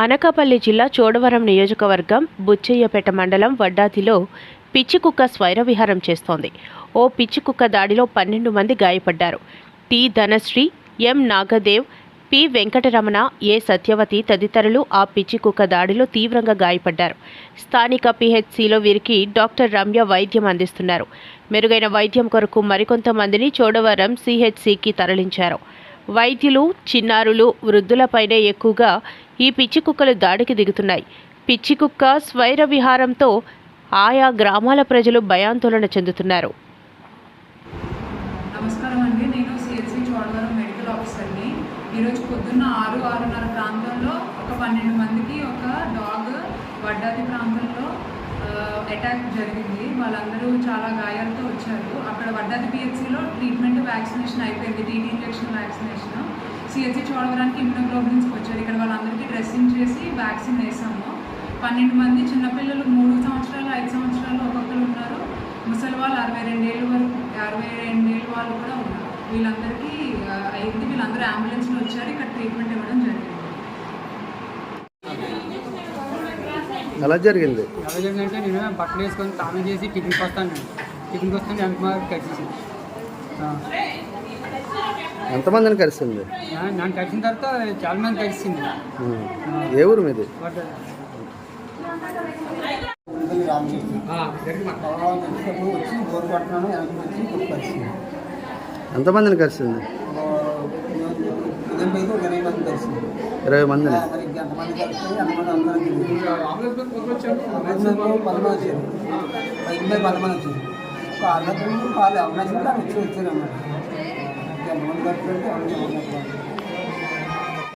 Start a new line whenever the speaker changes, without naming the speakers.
అనకాపల్లి జిల్లా చోడవరం నియోజకవర్గం బుచ్చయ్యపేట మండలం వడ్డాతిలో పిచ్చి కుక్క స్వైర విహారం చేస్తోంది. ఓ పిచ్చి కుక్క దాడిలో పన్నెండు మంది గాయపడ్డారు. T Dhanashree M Nagadev P Venkataramana A Satyavathi తదితరులు ఆ పిచ్చి కుక్క దాడిలో తీవ్రంగా గాయపడ్డారు. స్థానిక పిహెచ్సిలో వీరికి డాక్టర్ రమ్య వైద్యం అందిస్తున్నారు. మెరుగైన వైద్యం కొరకు మరికొంతమందిని చోడవరం సిహెచ్సికి తరలించారు. వైద్యులు చిన్నారులు వృద్ధులపైనే ఎక్కువగా ఈ పిచ్చి కుక్కలు దాడికి దిగుతున్నాయి. పిచ్చి కుక్క స్వైర విహారంతో ఆయా గ్రామాల ప్రజలు భయాందోళన చెందుతున్నారు.
నమస్కారం అండి. నేను సిఎస్సి చోడవరం మెడికల్ ఆఫీసర్ని ఈరోజు పొద్దున్న ఆరు ఆరున్నర ప్రాంతంలో ఒక పన్నెండు మందికి ఒక డాగ్ వడ్డాది ప్రాంతంలో అటాక్ జరిగింది. వాళ్ళందరూ చాలా గాయాలతో వచ్చారు. అక్కడ వడ్డాది పిహెచ్ వ్యాక్సినేషన్ అయిపోయింది టీటీ ఇంజెక్షన్ వ్యాక్సినేషన్ సిహెచ్సి చోడవరానికి ఇమ్యూనోగ్లోబులిన్స్కి వచ్చారు. ఇక్కడ వాళ్ళందరికీ డ్రెస్సింగ్ చేసి వ్యాక్సిన్ వేసాము. పన్నెండు మంది చిన్నపిల్లలు మూడు సంవత్సరాలు ఐదు సంవత్సరాలు ఒక్కొక్కరు ఉన్నారు. ముసలి వాళ్ళు అరవై రెండేళ్ళు వరకు అరవై రెండేళ్ళు వాళ్ళు కూడా ఉన్నారు. వీళ్ళందరికీ అయింది. వీళ్ళందరూ అంబులెన్స్లో వచ్చారు. ఇక్కడ ట్రీట్మెంట్ ఇవ్వడం జరిగింది.
ఎలా జరిగింది?
ఎలా జరిగిందంటే నేను బట్టలు వేసుకొని స్నానం చేసి టిఫిన్కి వస్తాను టిఫిన్కి వస్తాను వెనక మాకు కలిసేసింది
ఎంతమందిని కలిసింది?
నన్ను కలిసిన తర్వాత చాలా మంది కలిసింది.
ఏ ఊరు మీది? ఎంతమందిని కలిసింది?
ఇరవై మంది కలిసింది
ఇరవై మందిని
బైక్ మీద వచ్చారు. కాళ్ళ అర్ధ కాలు అవకాశం కూడా వచ్చి